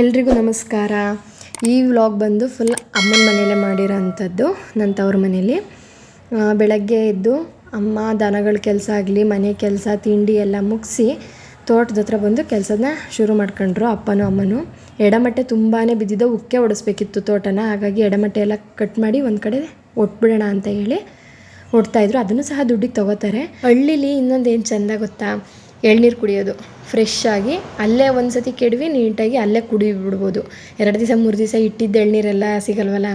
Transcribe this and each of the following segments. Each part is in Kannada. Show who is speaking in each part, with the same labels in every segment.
Speaker 1: ಎಲ್ರಿಗೂ ನಮಸ್ಕಾರ. ಈ ವ್ಲಾಗ್ ಬಂದು ಫುಲ್ ಅಮ್ಮನ ಮನೇಲೆ ಮಾಡಿರೋ ಅಂಥದ್ದು ನನ್ನ ತವ್ರ ಮನೇಲಿ ಬೆಳಗ್ಗೆ ಎದ್ದು ಅಮ್ಮ ದನಗಳ ಕೆಲಸ ಆಗಲಿ, ಮನೆ ಕೆಲಸ, ತಿಂಡಿ ಎಲ್ಲ ಮುಗಿಸಿ ತೋಟದ ಹತ್ರ ಬಂದು ಕೆಲಸನ ಶುರು ಮಾಡ್ಕೊಂಡ್ರು ಅಪ್ಪನೂ ಅಮ್ಮನೂ. ಎಡಮಟ್ಟೆ ತುಂಬಾ ಬಿದ್ದಿದ್ದು ಉಕ್ಕೆ ಒಡಿಸ್ಬೇಕಿತ್ತು ತೋಟನ, ಹಾಗಾಗಿ ಎಡಮಟ್ಟೆ ಎಲ್ಲ ಕಟ್ ಮಾಡಿ ಒಂದು ಕಡೆ ಒಟ್ಬಿಡೋಣ ಅಂತ ಹೇಳಿ ಇದ್ರು. ಅದನ್ನು ಸಹ ದುಡ್ಡಿಗೆ ತಗೋತಾರೆ. ಹಳ್ಳಿಲಿ ಇನ್ನೊಂದು ಏನು ಚೆಂದ ಗೊತ್ತಾ? ಎಳ್ನೀರು ಕುಡಿಯೋದು. ಫ್ರೆಶ್ ಆಗಿ ಅಲ್ಲೇ ಒಂದು ಸತಿ ಕೆಡವಿ, ನೀಟಾಗಿ ಅಲ್ಲೇ ಕುಡಿ ಬಿಡ್ಬೋದು ಎರಡು ದಿವಸ, ಮೂರು ದಿವಸ ಇಟ್ಟಿದ್ದ ಎಳ್ನೀರೆಲ್ಲ ಸಿಗಲ್ವಲ್ಲ?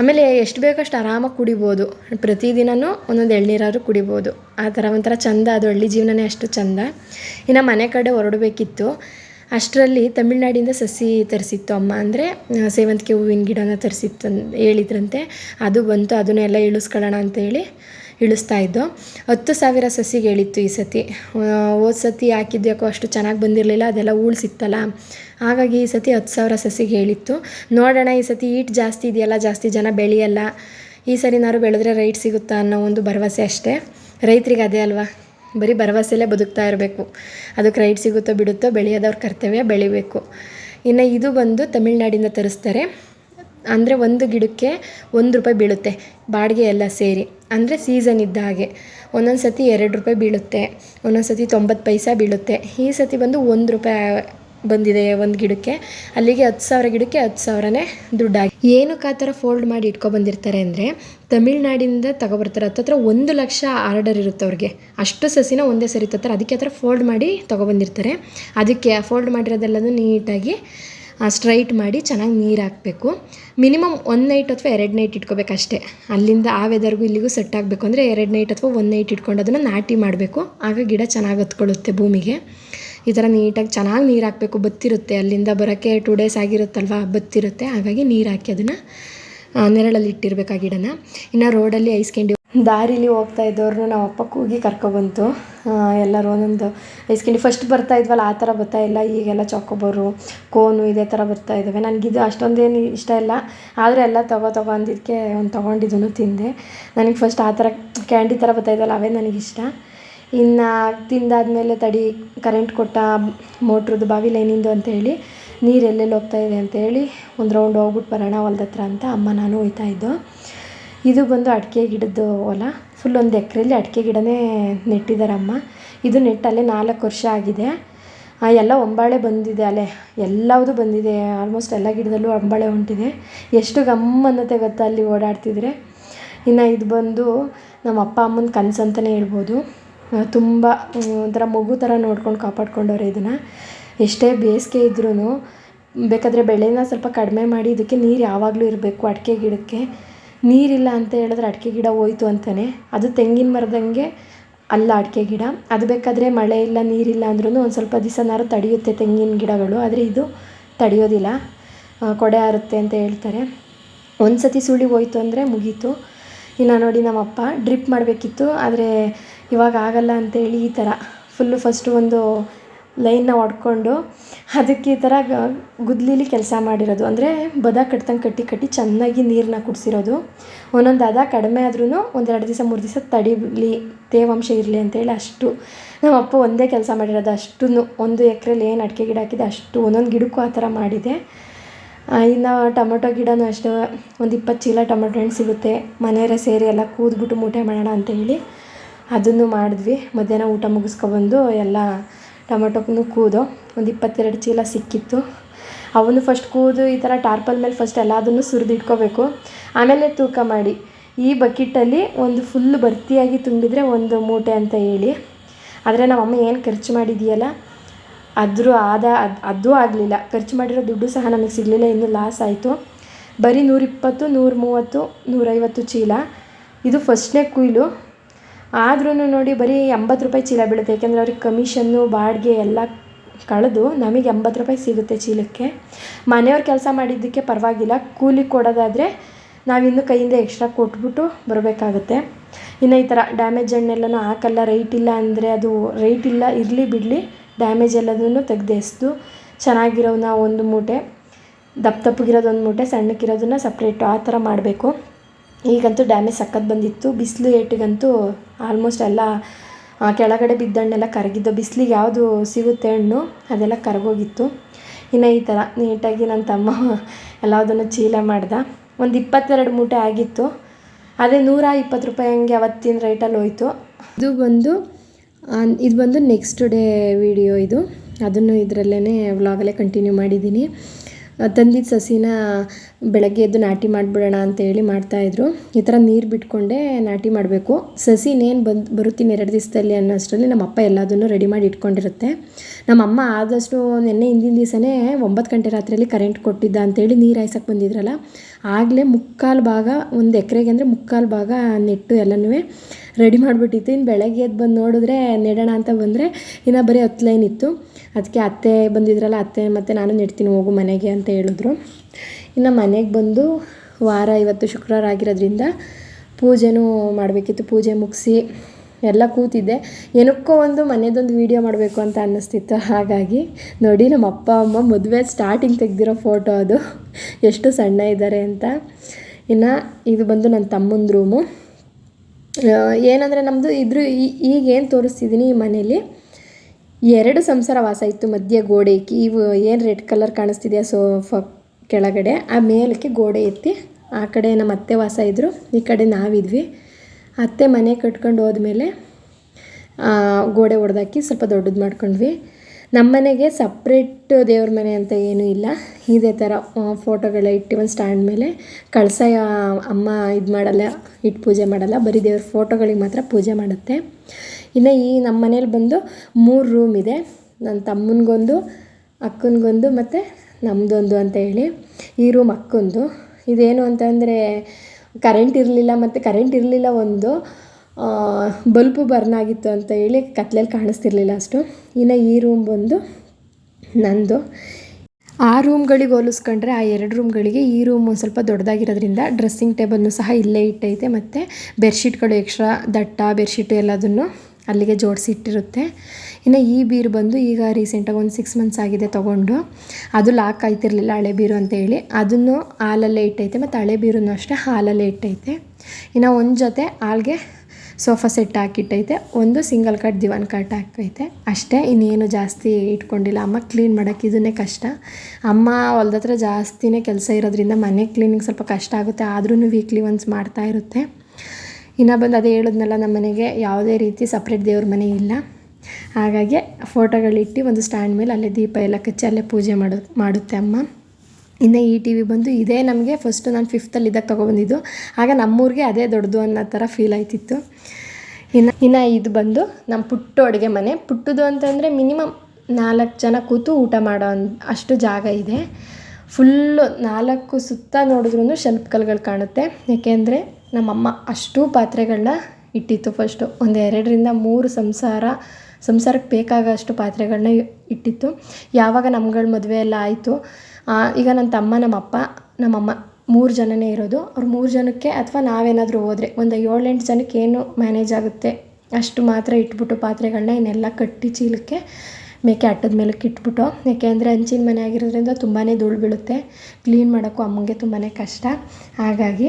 Speaker 1: ಆಮೇಲೆ ಎಷ್ಟು ಬೇಕಷ್ಟು ಆರಾಮಾಗಿ ಕುಡಿಬೋದು. ಪ್ರತಿದಿನವೂ ಒಂದೊಂದು ಎಳ್ನೀರಾದ್ರೂ ಕುಡಿಬೋದು. ಆ ಥರ ಒಂಥರ ಚಂದ ಅದು ಹಳ್ಳಿ ಜೀವನನೇ ಅಷ್ಟು ಚಂದ. ಇನ್ನು ಮನೆ ಕಡೆ ಹೊರಡಬೇಕಿತ್ತು. ಅಷ್ಟರಲ್ಲಿ ತಮಿಳ್ನಾಡಿಂದ ಸಸಿ ತರಿಸಿತ್ತು ಅಮ್ಮ. ಅಂದರೆ ಸೇವಂತಿಗೆ ಹೂವಿನ ಗಿಡನ ತರಿಸಿತ್ತು ಹೇಳಿದ್ರಂತೆ. ಅದು ಬಂತು, ಅದನ್ನೆಲ್ಲ ಇಳಿಸ್ಕೊಳ್ಳೋಣ ಅಂತೇಳಿ ಇಳಿಸ್ತಾ ಇದ್ದು. ಹತ್ತು ಸಾವಿರ ಸಸಿಗೆ ಹೇಳಿತ್ತು ಈ ಸತಿ. ಹೋದ ಸತಿ ಹಾಕಿದ್ದು ಅಷ್ಟು ಚೆನ್ನಾಗಿ ಬಂದಿರಲಿಲ್ಲ, ಅದೆಲ್ಲ ಉಳ್ಸಿತ್ತಲ್ಲ ಹಾಗಾಗಿ ಈ ಸತಿ ಹತ್ತು ಸಾವಿರ ಸಸಿಗೆ ಹೇಳಿತ್ತು ನೋಡೋಣ, ಈ ಸತಿ ಈಟ್ ಜಾಸ್ತಿ ಇದೆಯಲ್ಲ, ಜಾಸ್ತಿ ಜನ ಬೆಳೆಯಲ್ಲ. ಈ ಸರಿನಾರು ಬೆಳೆದ್ರೆ ರೈಟ್ ಸಿಗುತ್ತಾ ಅನ್ನೋ ಒಂದು ಭರವಸೆ ಅಷ್ಟೇ. ರೈತರಿಗೆ ಅದೇ ಅಲ್ವಾ? ಬರೀ ಭರವಸೆಯಲ್ಲೇ ಬದುಕ್ತಾ ಇರಬೇಕು. ಅದಕ್ಕೆ ರೈಟ್ ಸಿಗುತ್ತೋ ಬಿಡುತ್ತೋ ಬೆಳೆಯೋದವ್ರ ಕರ್ತವ್ಯ ಬೆಳಿಬೇಕು. ಇನ್ನು ಇದು ಬಂದು ತಮಿಳ್ನಾಡಿಂದ ತರಿಸ್ತಾರೆ. ಅಂದರೆ ಒಂದು ಗಿಡಕ್ಕೆ ಒಂದು ರೂಪಾಯಿ ಬೀಳುತ್ತೆ. ಬಾಡಿಗೆ ಎಲ್ಲ ಸೇರಿ. ಅಂದರೆ ಸೀಸನ್ ಇದ್ದ ಹಾಗೆ. ಒಂದೊಂದು ಸತಿ ಎರಡು ರೂಪಾಯಿ ಬೀಳುತ್ತೆ, ಒಂದೊಂದು ಸತಿ ತೊಂಬತ್ತು ಪೈಸೆ ಬೀಳುತ್ತೆ. ಈ ಸತಿ ಬಂದು ಒಂದು ರೂಪಾಯಿ ಬಂದಿದೆ ಒಂದು ಗಿಡಕ್ಕೆ. ಅಲ್ಲಿಗೆ ಹತ್ತು ಸಾವಿರ ಗಿಡಕ್ಕೆ ಹತ್ತು ಸಾವಿರನೇ ದುಡ್ಡಾಗಿ. ಏನಕ್ಕೆ ಆ ಥರ ಫೋಲ್ಡ್ ಮಾಡಿ ಇಟ್ಕೊಬಂದಿರ್ತಾರೆ ಅಂದರೆ, ತಮಿಳ್ನಾಡಿಂದ ತಗೊಬರ್ತಾರೆ. ಹತ್ತತ್ರ ಒಂದು ಲಕ್ಷ ಆರ್ಡರ್ ಇರುತ್ತೆ ಅವ್ರಿಗೆ. ಅಷ್ಟು ಸಸಿನ ಒಂದೇ ಸರಿ ತರ್ತಾರೆ ಅದಕ್ಕೆ ಆ ಥರ ಫೋಲ್ಡ್ ಮಾಡಿ ತೊಗೊಬಂದಿರ್ತಾರೆ. ಅದಕ್ಕೆ ಫೋಲ್ಡ್ ಮಾಡಿರೋದೆಲ್ಲನೂ ನೀಟಾಗಿ ಸ್ಟ್ರೈಟ್ ಮಾಡಿ ಚೆನ್ನಾಗಿ ನೀರು ಹಾಕಬೇಕು. ಮಿನಿಮಮ್ ಒನ್ ನೈಟ್ ಅಥವಾ ಎರಡು ನೈಟ್ ಇಟ್ಕೋಬೇಕಷ್ಟೇ. ಅಲ್ಲಿಂದ ಆ ವೆದರ್ಗೂ ಇಲ್ಲಿಗೂ ಸೆಟ್ ಆಗಬೇಕು ಅಂದರೆ ಎರಡು ನೈಟ್ ಅಥವಾ ಒಂದು ನೈಟ್ ಇಟ್ಕೊಂಡು ಅದನ್ನು ನಾಟಿ ಮಾಡಬೇಕು. ಆಗ ಗಿಡ ಚೆನ್ನಾಗಿ ಹತ್ಕೊಳ್ಳುತ್ತೆ ಭೂಮಿಗೆ. ಈ ಥರ ನೀಟಾಗಿ ಚೆನ್ನಾಗಿ ನೀರು ಹಾಕಬೇಕು. ಬತ್ತಿರುತ್ತೆ. ಅಲ್ಲಿಂದ ಬರೋಕ್ಕೆ ಟೂ ಡೇಸ್ ಆಗಿರುತ್ತಲ್ವ? ಬತ್ತಿರುತ್ತೆ. ಹಾಗಾಗಿ ನೀರು ಹಾಕಿ ಅದನ್ನು ನೆರಳಲ್ಲಿ ಇಟ್ಟಿರ್ಬೇಕು ಆ ಗಿಡನ. ಇನ್ನು ರೋಡಲ್ಲಿ ಐಸ್ಕೆಂಡಿ ದಾರಿಲಿ ಹೋಗ್ತಾ ಇದ್ದವ್ರನ್ನ ನಾವು ಅಪ್ಪ ಕೂಗಿ ಕರ್ಕೊಬಂತು. ಎಲ್ಲರೂ ಒಂದೊಂದು ಐಸ್ಕೆಂಡಿ ಫಸ್ಟ್ ಬರ್ತಾ ಇದ್ವಲ್ಲ, ಆ ಥರ ಬರ್ತಾ ಇಲ್ಲ. ಈಗೆಲ್ಲ ಚಾಕೋಬಾರು ಕೋನು ಇದೇ ಥರ ಬರ್ತಾ ಇದ್ದಾವೆ ನನಗಿದು ಅಷ್ಟೊಂದೇನು ಇಷ್ಟ ಇಲ್ಲ. ಆದರೆ ಎಲ್ಲ ತಗೋ ತಗೋ ಅಂದಿದ್ದಕ್ಕೆ ಒಂದು ತೊಗೊಂಡಿದ್ದನ್ನು ತಿಂದೆ. ನನಗೆ ಫಸ್ಟ್ ಆ ಥರ ಕ್ಯಾಂಡಿ ಥರ ಬರ್ತಾ ಇದ್ವಲ್ಲ ಅವೇ ನನಗಿಷ್ಟ ಇನ್ನು ತಿಂದಾದಮೇಲೆ ತಡಿ ಕರೆಂಟ್ ಕೊಟ್ಟ ಮೋಟ್ರದ್ದು ಬಾವಿ ಲೈನಿಂದು ಅಂತೇಳಿ ನೀರು ಎಲ್ಲೆಲ್ಲಿ ಹೋಗ್ತಾ ಇದೆ ಅಂತೇಳಿ ಒಂದು ರೌಂಡ್ ಹೋಗ್ಬಿಟ್ಟು ಬರೋಣ ಹೊಲ್ದ ಹತ್ರ ಅಂತ ಅಮ್ಮ ನಾನು ಹೋಯ್ತಾ ಇದ್ದೋ. ಇದು ಬಂದು ಅಡಿಕೆ ಗಿಡದ್ದು ಹೊಲ. ಫುಲ್ ಒಂದು ಎಕರೆಯಲ್ಲಿ ಅಡಿಕೆ ಗಿಡನೇ ನೆಟ್ಟಿದ್ದಾರಮ್ಮ ಇದು ನೆಟ್ಟಲ್ಲೇ ನಾಲ್ಕು ವರ್ಷ ಆಗಿದೆ. ಎಲ್ಲ ಒಂಬಾಳೆ ಬಂದಿದೆ ಅಲ್ಲೇ ಎಲ್ಲವುದು ಬಂದಿದೆ. ಆಲ್ಮೋಸ್ಟ್ ಎಲ್ಲ ಗಿಡದಲ್ಲೂ ಒಂಬಾಳೆ ಹೊಂಟಿದೆ ಎಷ್ಟು ಗಮ್ ಅನ್ನತ್ತೆ ಗೊತ್ತಾ ಅಲ್ಲಿ ಓಡಾಡ್ತಿದ್ರೆ? ಇನ್ನು ಇದು ಬಂದು ನಮ್ಮ ಅಪ್ಪ ಅಮ್ಮನ ಕನಸು ಅಂತಲೇ ಹೇಳ್ಬೋದು. ತುಂಬ ಒಂಥರ ಮಗು ಥರ ನೋಡ್ಕೊಂಡು ಕಾಪಾಡ್ಕೊಂಡವ್ರೆ ಇದನ್ನು. ಎಷ್ಟೇ ಬೇಸಿಗೆ ಇದ್ರೂ ಬೇಕಾದರೆ ಬೆಳೆನ ಸ್ವಲ್ಪ ಕಡಿಮೆ ಮಾಡಿ, ಇದಕ್ಕೆ ನೀರು ಯಾವಾಗಲೂ ಇರಬೇಕು ಅಡಿಕೆ ಗಿಡಕ್ಕೆ. ನೀರಿಲ್ಲ ಅಂತ ಹೇಳಿದ್ರೆ ಅಡಿಕೆ ಗಿಡ ಹೋಯ್ತು ಅಂತಲೇ ಅದು ತೆಂಗಿನ ಮರದಂಗೆ ಅಲ್ಲ ಅಡಿಕೆ ಗಿಡ. ಅದು ಬೇಕಾದರೆ ಮಳೆ ಇಲ್ಲ, ನೀರಿಲ್ಲ ಅಂದ್ರೂ ಒಂದು ಸ್ವಲ್ಪ ದಿವಸನಾರು ತಡೆಯುತ್ತೆ ತೆಂಗಿನ ಗಿಡಗಳು. ಆದರೆ ಇದು ತಡೆಯೋದಿಲ್ಲ. ಕೊಡೆ ಆರುತ್ತೆ ಅಂತ ಹೇಳ್ತಾರೆ. ಒಂದು ಸತಿ ಸುಳಿ ಹೋಯ್ತು ಅಂದರೆ ಮುಗೀತು. ಇನ್ನು ನೋಡಿ ನಮ್ಮಪ್ಪ ಡ್ರಿಪ್ ಮಾಡಬೇಕಿತ್ತು. ಆದರೆ ಇವಾಗ ಆಗಲ್ಲ ಅಂತೇಳಿ ಈ ಥರ ಫುಲ್ಲು ಫಸ್ಟು ಒಂದು ಲೈನ್ನ ಒಡ್ಕೊಂಡು ಅದಕ್ಕೆ ಈ ಥರ ಗುದ್ಲಿಲಿ ಕೆಲಸ ಮಾಡಿರೋದು. ಅಂದರೆ ಬದ ಕಟ್ತಂಗೆ ಕಟ್ಟಿ ಕಟ್ಟಿ ಚೆನ್ನಾಗಿ ನೀರನ್ನ ಕುಡಿಸಿರೋದು. ಒಂದೊಂದು ಹದ ಕಡಿಮೆ ಆದ್ರೂ ಒಂದೆರಡು ದಿವಸ, ಮೂರು ದಿವಸ ತಡಿಲಿ, ತೇವಾಂಶ ಇರಲಿ ಅಂತೇಳಿ ಅಷ್ಟು ನಮ್ಮ ಅಪ್ಪ ಒಂದೇ ಕೆಲಸ ಮಾಡಿರೋದು. ಅಷ್ಟನ್ನು ಒಂದು ಎಕರೆಲಿ ಏನು ಅಡಿಕೆ ಗಿಡ ಹಾಕಿದೆ ಅಷ್ಟು ಒಂದೊಂದು ಗಿಡಕ್ಕೂ ಆ ಥರ ಮಾಡಿದೆ. ಇನ್ನು ಟೊಮೊಟೊ ಗಿಡನೂ ಅಷ್ಟೇ, ಒಂದು ಇಪ್ಪತ್ತು ಚೀಲ ಟೊಮೊಟೊ ಹಣ್ಣು ಸಿಗುತ್ತೆ. ಮನೆಯವರೇ ಸೇರಿ ಎಲ್ಲ ಕೂದ್ಬಿಟ್ಟು ಮೂಟೆ ಮಾಡೋಣ ಅಂತ ಹೇಳಿ ಅದನ್ನು ಮಾಡಿದ್ವಿ. ಮಧ್ಯಾಹ್ನ ಊಟ ಮುಗಿಸ್ಕೊಬಂದು ಎಲ್ಲ ಟೊಮೊಟೊಕ್ಕೂ ಕೂದು, ಒಂದು ಇಪ್ಪತ್ತೆರಡು ಚೀಲ ಸಿಕ್ಕಿತ್ತು. ಅವನು ಫಸ್ಟ್ ಕೂದು, ಈ ಥರ ಟಾರ್ಪಲ್ ಮೇಲೆ ಫಸ್ಟ್ ಸುರಿದು ಇಟ್ಕೋಬೇಕು ಆಮೇಲೆ ತೂಕ ಮಾಡಿ. ಈ ಬಕೆಟಲ್ಲಿ ಒಂದು ಫುಲ್ ಭರ್ತಿಯಾಗಿ ತುಂಬಿದರೆ ಒಂದು ಮೂಟೆ ಅಂತ ಹೇಳಿ. ಆದರೆ ನಮ್ಮಮ್ಮ ಏನು ಖರ್ಚು ಮಾಡಿದೆಯಲ್ಲ? ಅದ್ರ ಆದ, ಅದು, ಅದೂ ಆಗಲಿಲ್ಲ. ಖರ್ಚು ಮಾಡಿರೋ ದುಡ್ಡು ಸಹ ನಮಗೆ ಸಿಗಲಿಲ್ಲ, ಇನ್ನೂ ಲಾಸ್ ಆಯಿತು. ಬರೀ ನೂರಿಪ್ಪತ್ತು ನೂರ ಮೂವತ್ತು ನೂರೈವತ್ತು ಚೀಲ. ಇದು ಫಸ್ಟ್ನೇ ಕುಯ್ಲು. ಆದ್ರೂ ನೋಡಿ ಬರೀ ಎಂಬತ್ತು ರೂಪಾಯಿ ಚೀಲ ಬೀಳುತ್ತೆ. ಯಾಕೆಂದರೆ ಅವ್ರಿಗೆ ಕಮಿಷನ್ನು ಬಾಡಿಗೆ ಎಲ್ಲ ಕಳೆದು ನಮಗೆ ಎಂಬತ್ತು ರೂಪಾಯಿ ಸಿಗುತ್ತೆ ಚೀಲಕ್ಕೆ. ಮನೆಯವ್ರು ಕೆಲಸ ಮಾಡಿದ್ದಕ್ಕೆ ಪರವಾಗಿಲ್ಲ. ಕೂಲಿ ಕೊಡೋದಾದರೆ ನಾವಿನ್ನೂ ಕೈಯಿಂದ ಎಕ್ಸ್ಟ್ರಾ ಕೊಟ್ಬಿಟ್ಟು ಬರಬೇಕಾಗುತ್ತೆ. ಇನ್ನು ಈ ಥರ ಡ್ಯಾಮೇಜ್ ಹಣ್ಣೆಲ್ಲನೂ ಹಾಕಲ್ಲ. ರೈಟ್ ಇಲ್ಲ ಅಂದರೆ ಅದು ರೈಟ್ ಇಲ್ಲ, ಇರಲಿ ಬಿಡಲಿ ಡ್ಯಾಮೇಜ್ ಎಲ್ಲದನ್ನು ತೆಗ್ದು ಚೆನ್ನಾಗಿರೋನ ಒಂದು ಮೂಟೆ, ದಪ್ಪ ದಪ್ಪಗಿರೋದು ಒಂದು ಮೂಟೆ, ಸಣ್ಣಕ್ಕಿರೋದನ್ನ ಸಪ್ರೇಟು ಆ ಥರ ಮಾಡಬೇಕು. ಈಗಂತೂ ಡ್ಯಾಮೇಜ್ ಸಖತ್ ಬಂದಿತ್ತು. ಬಿಸಿಲು ಏಟಿಗಂತೂ ಆಲ್ಮೋಸ್ಟ್ ಎಲ್ಲ ಕೆಳಗಡೆ ಬಿದ್ದ ಹಣ್ಣೆಲ್ಲ ಕರಗಿದ್ದು, ಬಿಸಿಲಿಗೆ ಯಾವುದು ಸಿಗುತ್ತೆ ಹಣ್ಣು, ಅದೆಲ್ಲ ಕರಗೋಗಿತ್ತು. ಇನ್ನು ಈ ಥರ ನೀಟಾಗಿ ನನ್ನ ತಮ್ಮ ಎಲ್ಲದನ್ನು ಚೀಲ ಮಾಡ್ದ. ಒಂದು ಇಪ್ಪತ್ತೆರಡು ಮೂಟೆ ಆಗಿತ್ತು. ಅದೇ ನೂರ ಇಪ್ಪತ್ತು ರೂಪಾಯಿ ಹಂಗೆ ಅವತ್ತಿನ ರೇಟಲ್ಲಿ ಹೋಯಿತು. ಇದು ಬಂದು ಇದು ಬಂದು ನೆಕ್ಸ್ಟ್ ಡೇ ವಿಡಿಯೋ ಇದು. ಅದನ್ನು ಇದರಲ್ಲೇ ವ್ಲಾಗಲ್ಲೇ ಕಂಟಿನ್ಯೂ ಮಾಡಿದ್ದೀನಿ. ತಂದಿದ್ದ ಸಸಿನ ಬೆಳಗ್ಗೆ ಎದ್ದು ನಾಟಿ ಮಾಡಿಬಿಡೋಣ ಅಂತೇಳಿ ಮಾಡ್ತಾಯಿದ್ರು ಈ ಥರ ನೀರು ಬಿಟ್ಕೊಂಡೇ ನಾಟಿ ಮಾಡಬೇಕು. ಸಸಿ ಇನ್ನೇನು ಬಂದು ಬರುತ್ತೀನಿ ಎರಡು ದಿವಸದಲ್ಲಿ ಅನ್ನೋ ಅಷ್ಟರಲ್ಲಿ ನಮ್ಮ ಅಪ್ಪ ಎಲ್ಲದನ್ನು ರೆಡಿ ಮಾಡಿ ಇಟ್ಕೊಂಡಿರುತ್ತೆ. ನಮ್ಮ ಅಮ್ಮ ಆದಷ್ಟು ನಿನ್ನೆ ಹಿಂದಿನ ದಿವಸನೇ ಒಂಬತ್ತು ಗಂಟೆ ರಾತ್ರಿಯಲ್ಲಿ ಕರೆಂಟ್ ಕೊಟ್ಟಿದ್ದ ಅಂತೇಳಿ ನೀರು ಹಾಯ್ಸಕ್ಕೆ ಬಂದಿದ್ರಲ್ಲ ಆಗಲೇ ಮುಕ್ಕಾಲು ಭಾಗ, ಒಂದು ಎಕರೆಗೆ ಅಂದರೆ ಮುಕ್ಕಾಲು ಭಾಗ ನೆಟ್ಟು ಎಲ್ಲನೂ ರೆಡಿ ಮಾಡಿಬಿಟ್ಟಿತ್ತು. ಇನ್ನು ಬೆಳಗ್ಗೆ ಎದ್ದು ಬಂದು ನೋಡಿದ್ರೆ ನೆಡೋಣ ಅಂತ ಬಂದರೆ ಇನ್ನು ಬರೀ ಹತ್ತು ಲೈನ್ ಇತ್ತು. ಅದಕ್ಕೆ ಅತ್ತೆ ಬಂದಿದ್ರಲ್ಲ, ಅತ್ತೆ ಮತ್ತು ನಾನು ನೆಡ್ತೀನಿ ಹೋಗು ಮನೆಗೆ ಅಂತ ಹೇಳಿದ್ರು. ಇನ್ನು ಮನೆಗೆ ಬಂದು ವಾರ, ಇವತ್ತು ಶುಕ್ರವಾರ ಆಗಿರೋದ್ರಿಂದ ಪೂಜೆನೂ ಮಾಡಬೇಕಿತ್ತು. ಪೂಜೆ ಮುಗಿಸಿ ಎಲ್ಲ ಕೂತಿದ್ದೆ. ಏನಕ್ಕೋ ಒಂದು ಮನೆದೊಂದು ವೀಡಿಯೋ ಮಾಡಬೇಕು ಅಂತ ಅನ್ನಿಸ್ತಿತ್ತು. ಹಾಗಾಗಿ ನೋಡಿ ನಮ್ಮ ಅಪ್ಪ, ಅಮ್ಮ ಮದುವೆ ಸ್ಟಾರ್ಟಿಂಗ್ ತೆಗೆದಿರೋ ಫೋಟೋ ಅದು. ಎಷ್ಟು ಸಣ್ಣ ಇದ್ದಾರೆ ಅಂತ. ಇನ್ನು ಇದು ಬಂದು ನನ್ನ ತಮ್ಮನ ರೂಮು ಏನಂದರೆ ನಮ್ಮದು ಇದ್ರ ಈಗೇನು ತೋರಿಸ್ತಿದ್ದೀನಿ ಈ ಮನೇಲಿ. ಎರಡು ಸಂಸಾರ ವಾಸ ಇತ್ತು. ಮಧ್ಯೆ ಗೋಡೆ ಇಕ್ಕಿ. ಇವು ಏನು ರೆಡ್ ಕಲರ್ ಕಾಣಿಸ್ತಿದೆಯಾ? ಸೋಫಾ ಕೆಳಗಡೆ. ಆ ಮೇಲಕ್ಕೆ ಗೋಡೆ ಎತ್ತಿ, ಆ ಕಡೆ ನಮ್ಮ ಅತ್ತೆ ವಾಸ ಇದ್ದರು ಈ ಕಡೆ ನಾವಿದ್ವಿ. ಅತ್ತೆ ಮನೆ ಕಟ್ಕೊಂಡು ಹೋದ್ಮೇಲೆ ಗೋಡೆ ಹೊಡೆದಾಕಿ ಸ್ವಲ್ಪ ದೊಡ್ಡದು ಮಾಡ್ಕೊಂಡ್ವಿ. ನಮ್ಮ ಮನೆಗೆ ಸಪ್ರೇಟ್ ದೇವ್ರ ಮನೆ ಅಂತ ಏನೂ ಇಲ್ಲ. ಇದೇ ಥರ ಫೋಟೋಗಳ ಇಟ್ಟು ಒಂದು ಸ್ಟ್ಯಾಂಡ್ ಮೇಲೆ ಕಳಸ ಅಮ್ಮ ಇದು ಮಾಡಲ್ಲ ಇಟ್ಟು ಪೂಜೆ ಮಾಡಲ್ಲ, ಬರೀ ದೇವ್ರ ಫೋಟೋಗಳಿಗೆ ಮಾತ್ರ ಪೂಜೆ ಮಾಡುತ್ತೆ. ಇನ್ನು ಈ ನಮ್ಮ ಮನೇಲಿ ಬಂದು ಮೂರು ರೂಮ್ ಇದೆ. ನನ್ನ ತಮ್ಮನಿಗೊಂದು, ಅಕ್ಕನಿಗೊಂದು ಮತ್ತು ನಮ್ಮದೊಂದು ಅಂತ ಹೇಳಿ. ಈ ರೂಮ್ ಅಕ್ಕಂದು. ಇದೇನು ಅಂತಂದರೆ ಕರೆಂಟ್ ಇರಲಿಲ್ಲ ಮತ್ತು ಕರೆಂಟ್ ಇರಲಿಲ್ಲ ಒಂದು ಬಲ್ಬು ಬರ್ನ್ ಆಗಿತ್ತು ಅಂತ ಹೇಳಿ ಕತ್ಲೇಲಿ ಕಾಣಿಸ್ತಿರ್ಲಿಲ್ಲ ಅಷ್ಟು. ಇನ್ನು ಈ ರೂಮ್ ಬಂದು ನಂದು. ಆ ರೂಮ್ಗಳಿಗೆ ಹೋಲಿಸ್ಕೊಂಡ್ರೆ ಆ ಎರಡು ರೂಮ್ಗಳಿಗೆ ಈ ರೂಮ್ ಒಂದು ಸ್ವಲ್ಪ ದೊಡ್ಡದಾಗಿರೋದ್ರಿಂದ ಡ್ರೆಸ್ಸಿಂಗ್ ಟೇಬಲ್ನು ಸಹ ಇಲ್ಲೇ ಇಟ್ಟೈತೆ. ಮತ್ತು ಬೆಡ್ಶೀಟ್ಗಳು ಎಕ್ಸ್ಟ್ರಾ ದಟ್ಟ ಬೆಡ್ಶೀಟು ಎಲ್ಲದನ್ನು ಅಲ್ಲಿಗೆ ಜೋಡಿಸಿ ಇಟ್ಟಿರುತ್ತೆ ಇನ್ನು ಈ ಬೀರು ಬಂದು ಈಗ ರೀಸೆಂಟಾಗಿ ಒಂದು ಸಿಕ್ಸ್ ಮಂತ್ಸ್ ಆಗಿದೆ ತೊಗೊಂಡು. ಅದು ಲಾಕ್ ಆಯ್ತಿರಲಿಲ್ಲ ಹಳೆ ಬೀರು ಅಂತೇಳಿ ಅದನ್ನು ಹಾಲಲ್ಲೇ ಇಟ್ಟೈತೆ ಮತ್ತು ಹಳೆ ಬೀರನ್ನು ಅಷ್ಟೇ ಹಾಲಲ್ಲೇ ಇಟ್ಟೈತೆ. ಇನ್ನು ಒಂದು ಜೊತೆ ಹಾಲ್ಗೆ ಸೋಫಾ ಸೆಟ್ ಹಾಕಿಟ್ಟೈತೆ. ಒಂದು ಸಿಂಗಲ್ ಕಟ್ ದಿವಾನ್ ಕಟ್ ಹಾಕೈತೆ. ಅಷ್ಟೇ ಇನ್ನೇನು ಜಾಸ್ತಿ ಇಟ್ಕೊಂಡಿಲ್ಲ. ಅಮ್ಮ ಕ್ಲೀನ್ ಮಾಡೋಕ್ಕೆ ಇದನ್ನೇ ಕಷ್ಟ. ಅಮ್ಮ ಹೊಲ್ದತ್ರ ಜಾಸ್ತಿನೇ ಕೆಲಸ ಇರೋದ್ರಿಂದ ಮನೆ ಕ್ಲೀನಿಂಗ್ ಸ್ವಲ್ಪ ಕಷ್ಟ ಆಗುತ್ತೆ. ಆದ್ರೂ ವೀಕ್ಲಿ ಒನ್ಸ್ ಮಾಡ್ತಾ ಇರುತ್ತೆ. ಇನ್ನು ಬಂದು ಅದೇ ಹೇಳಿದ್ನಲ್ಲ ನಮ್ಮ ಮನೆಗೆ, ಯಾವುದೇ ರೀತಿ ಸಪ್ರೇಟ್ ದೇವ್ರ ಮನೆ ಇಲ್ಲ. ಹಾಗಾಗಿ ಫೋಟೋಗಳಿಟ್ಟು ಒಂದು ಸ್ಟ್ಯಾಂಡ್ ಮೇಲೆ ಅಲ್ಲೇ ದೀಪ ಎಲ್ಲ ಕಚ್ಚಿ ಅಲ್ಲೇ ಪೂಜೆ ಮಾಡು ಮಾಡುತ್ತೆ ಅಮ್ಮ. ಇನ್ನು ಈ ಟಿ ವಿ ಬಂದು ಇದೇ ನಮಗೆ ಫಸ್ಟು ನಾನು ಫಿಫ್ತಲ್ಲಿ ಇದಕ್ಕೆ ತೊಗೊಬಂದಿದ್ದು. ಆಗ ನಮ್ಮೂರಿಗೆ ಅದೇ ದೊಡ್ಡದು ಅನ್ನೋ ಥರ ಫೀಲ್ ಆಯ್ತಿತ್ತು. ಇನ್ನು ಇನ್ನು ಇದು ಬಂದು ನಮ್ಮ ಪುಟ್ಟು ಅಡುಗೆ ಮನೆ. ಪುಟ್ಟದು ಅಂತಂದರೆ ಮಿನಿಮಮ್ ನಾಲ್ಕು ಜನ ಕೂತು ಊಟ ಮಾಡೋ ಅಷ್ಟು ಜಾಗ ಇದೆ. ಫುಲ್ಲು ನಾಲ್ಕು ಸುತ್ತ ನೋಡಿದ್ರೂ ಶೆಲ್ಫ್ ಕಲ್ಗಳು ಕಾಣುತ್ತೆ. ಯಾಕೆಂದರೆ ನಮ್ಮಮ್ಮ ಅಷ್ಟು ಪಾತ್ರೆಗಳನ್ನ ಇಟ್ಟಿತ್ತು ಫಸ್ಟು ಒಂದು ಎರಡರಿಂದ ಮೂರು ಸಂಸಾರ, ಸಂಸಾರಕ್ಕೆ ಬೇಕಾಗೋಷ್ಟು ಪಾತ್ರೆಗಳನ್ನ ಇಟ್ಟಿತ್ತು. ಯಾವಾಗ ನಮ್ಗಳ ಮದುವೆ ಎಲ್ಲ ಆಯಿತು ಈಗ ನನ್ನ ತಮ್ಮ, ನಮ್ಮಪ್ಪ, ನಮ್ಮಮ್ಮ ಮೂರು ಜನನೇ ಇರೋದು. ಅವ್ರು ಮೂರು ಜನಕ್ಕೆ ಅಥವಾ ನಾವೇನಾದರೂ ಹೋದರೆ ಒಂದು ಏಳೆಂಟು ಜನಕ್ಕೆ ಏನು ಮ್ಯಾನೇಜ್ ಆಗುತ್ತೆ ಅಷ್ಟು ಮಾತ್ರ ಇಟ್ಬಿಟ್ಟು ಪಾತ್ರೆಗಳನ್ನ ಇನ್ನೆಲ್ಲ ಕಟ್ಟಿ ಚೀಲಕ್ಕೆ ಮೇಕೆ ಅಟ್ಟದ ಮೇಲಕ್ಕೆ ಇಟ್ಬಿಟ್ಟು ಯಾಕೆಂದರೆ ಹಂಚಿನ ಮನೆ ಆಗಿರೋದ್ರಿಂದ ತುಂಬಾ ಧೂಳು ಬೀಳುತ್ತೆ. ಕ್ಲೀನ್ ಮಾಡೋಕ್ಕೂ ಅಮ್ಮಂಗೆ ತುಂಬಾ ಕಷ್ಟ. ಹಾಗಾಗಿ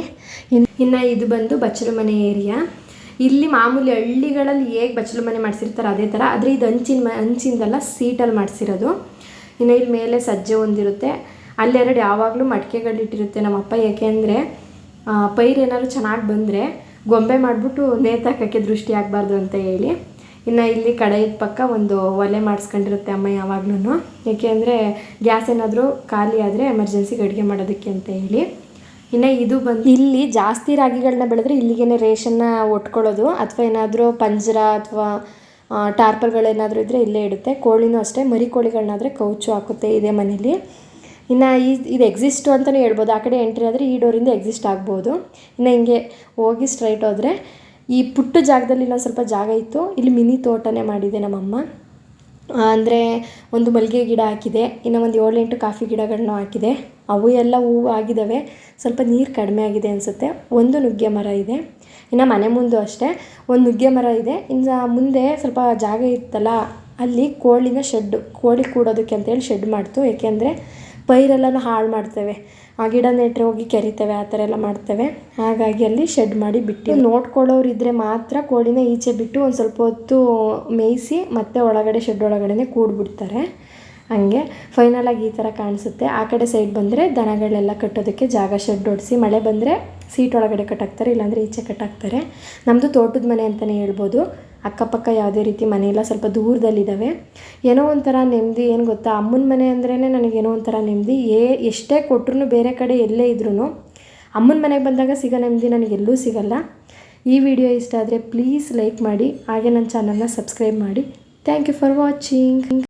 Speaker 1: ಇನ್ನು ಇನ್ನು ಇದು ಬಂದು ಬಚ್ಚಲು ಮನೆ ಏರಿಯಾ. ಇಲ್ಲಿ ಮಾಮೂಲಿ ಹಳ್ಳಿಗಳಲ್ಲಿ ಹೇಗೆ ಬಚ್ಚಲು ಮನೆ ಮಾಡಿಸಿರ್ತಾರೆ ಅದೇ ಥರ ಆದರೆ ಇದು ಹಂಚಿನ ಮ ಹಂಚಿಂದಲ್ಲ ಸೀಟಲ್ಲಿ ಮಾಡಿಸಿರೋದು. ಇನ್ನು ಇಲ್ಲಿ ಮೇಲೆ ಸಜ್ಜೆ ಒಂದಿರುತ್ತೆ. ಅಲ್ಲೆರಡು ಯಾವಾಗಲೂ ಮಡಿಕೆಗಳಿಟ್ಟಿರುತ್ತೆ ನಮ್ಮ ಅಪ್ಪ ಯಾಕೆಂದರೆ ಪೈರು ಏನಾದ್ರು ಚೆನ್ನಾಗಿ ಬಂದರೆ ಗೊಂಬೆ ಮಾಡಿಬಿಟ್ಟು ನೇತಾಕಕ್ಕೆ ದೃಷ್ಟಿ ಆಗಬಾರ್ದು ಅಂತ ಹೇಳಿ. ಇನ್ನು ಇಲ್ಲಿ ಕಡೆಯದ ಪಕ್ಕ ಒಂದು ಒಲೆ ಮಾಡಿಸ್ಕೊಂಡಿರುತ್ತೆ ಅಮ್ಮ ಯಾವಾಗ್ಲೂ ಏಕೆಂದರೆ ಗ್ಯಾಸ್ ಏನಾದರೂ ಖಾಲಿ ಆದರೆ ಎಮರ್ಜೆನ್ಸಿಗೆ ಅಡುಗೆ ಮಾಡೋದಕ್ಕೆ ಅಂತ ಹೇಳಿ. ಇನ್ನು ಇದು ಬಂದು ಇಲ್ಲಿ ಜಾಸ್ತಿ ರಾಗಿಗಳನ್ನ ಬೆಳೆದ್ರೆ ಇಲ್ಲಿಗೇನೆ ರೇಷನ್ನ ಒಟ್ಕೊಳ್ಳೋದು. ಅಥವಾ ಏನಾದರೂ ಪಂಜರ ಅಥವಾ ಟಾರ್ಪಲ್ಗಳೇನಾದರೂ ಇದ್ದರೆ ಇಲ್ಲೇ ಇಡುತ್ತೆ. ಕೋಳಿನೂ ಅಷ್ಟೇ. ಮರಿ ಕೋಳಿಗಳನ್ನಾದರೆ ಕೌಚು ಹಾಕುತ್ತೆ ಇದೇ ಮನೇಲಿ. ಇನ್ನು ಈ, ಇದು ಎಕ್ಸಿಸ್ಟು ಅಂತಲೇ ಹೇಳ್ಬೋದು. ಆ ಕಡೆ ಎಂಟ್ರಿ ಆದರೆ ಈ ಡೋರಿಂದ ಎಕ್ಸಿಸ್ಟ್ ಆಗ್ಬೋದು. ಇನ್ನು ಹಿಂಗೆ ಹೋಗಿ ಸ್ಟ್ರೈಟ್ ಹೋದರೆ ಈ ಪುಟ್ಟ ಜಾಗದಲ್ಲಿ ಇನ್ನೊಂದು ಸ್ವಲ್ಪ ಜಾಗ ಇತ್ತು. ಇಲ್ಲಿ ಮಿನಿ ತೋಟನೇ ಮಾಡಿದೆ ನಮ್ಮಮ್ಮ. ಅಂದರೆ ಒಂದು ಮಲ್ಲಿಗೆ ಗಿಡ ಹಾಕಿದೆ. ಇನ್ನು ಒಂದು ಏಳೆಂಟು ಕಾಫಿ ಗಿಡಗಳನ್ನು ಹಾಕಿದೆ. ಅವು ಎಲ್ಲ ಹೂವು ಆಗಿದ್ದಾವೆ ಸ್ವಲ್ಪ ನೀರು ಕಡಿಮೆ ಆಗಿದೆ ಅನಿಸುತ್ತೆ. ಒಂದು ನುಗ್ಗೆ ಮರ ಇದೆ. ಇನ್ನು ಮನೆ ಮುಂದೆ ಅಷ್ಟೇ. ಒಂದು ನುಗ್ಗೆ ಮರ ಇದೆ. ಇನ್ನು ಮುಂದೆ ಸ್ವಲ್ಪ ಜಾಗ ಇತ್ತಲ್ಲ, ಅಲ್ಲಿ ಕೋಳಿನ ಶೆಡ್ಡು ಕೋಳಿ ಕೂಡೋದಕ್ಕೆ ಅಂತೇಳಿ ಶೆಡ್ ಮಾಡ್ತು. ಏಕೆಂದರೆ ಪೈರೆಲ್ಲನೂ ಹಾಳು ಮಾಡ್ತವೆ. ಆ ಗಿಡ ನೆಟ್ಟರೆ ಹೋಗಿ ಕೆರಿತವೆ, ಆ ಥರ ಎಲ್ಲ ಮಾಡ್ತೇವೆ. ಹಾಗಾಗಿ ಅಲ್ಲಿ ಶೆಡ್ ಮಾಡಿ ಬಿಟ್ಟು ನೋಡ್ಕೊಳ್ಳೋರು ಇದ್ದರೆ ಮಾತ್ರ ಕೋಳಿನ ಈಚೆ ಬಿಟ್ಟು ಒಂದು ಸ್ವಲ್ಪ ಹೊತ್ತು ಮೇಯಿಸಿ ಮತ್ತೆ ಒಳಗಡೆ ಶೆಡ್ ಒಳಗಡೆ ಕೂಡ್ಬಿಡ್ತಾರೆ. ಹಂಗೆ ಫೈನಲಾಗಿ ಈ ಥರ ಕಾಣಿಸುತ್ತೆ. ಆ ಕಡೆ ಸೈಡ್ ಬಂದರೆ ದನಗಳೆಲ್ಲ ಕಟ್ಟೋದಕ್ಕೆ ಜಾಗ ಶೆಡ್ ಹೊಡಿಸಿ ಮಳೆ ಬಂದರೆ ಸೀಟ್ ಒಳಗಡೆ ಕಟ್ಟಾಕ್ತಾರೆ, ಇಲ್ಲಾಂದರೆ ಈಚೆ ಕಟ್ಟಾಕ್ತಾರೆ. ನಮ್ಮದು ತೋಟದ ಮನೆ ಅಂತಲೇ ಹೇಳ್ಬೋದು. ಅಕ್ಕಪಕ್ಕ ಯಾವುದೇ ರೀತಿ ಮನೆ ಇಲ್ಲ ಸ್ವಲ್ಪ ದೂರದಲ್ಲಿದ್ದಾವೆ. ಏನೋ ಒಂಥರ ನೆಮ್ಮದಿ, ಏನು ಗೊತ್ತಾ? ಅಮ್ಮನ ಮನೆ ಅಂದ್ರೇ ನನಗೇನೋ ಒಂಥರ ನೆಮ್ಮದಿ. ಏ, ಎಷ್ಟೇ ಕೊಟ್ಟರು ಬೇರೆ ಕಡೆ ಎಲ್ಲೇ ಇದ್ರೂ ಅಮ್ಮನ ಮನೆಗೆ ಬಂದಾಗ ಸಿಗೋ ನೆಮ್ಮದಿ ನನಗೆಲ್ಲೂ ಸಿಗಲ್ಲ. ಈ ವಿಡಿಯೋ ಇಷ್ಟ ಆದರೆ ಪ್ಲೀಸ್ ಲೈಕ್ ಮಾಡಿ, ಹಾಗೆ ನನ್ನ ಚಾನಲ್ನ ಸಬ್ಸ್ಕ್ರೈಬ್ ಮಾಡಿ. Thank you for watching.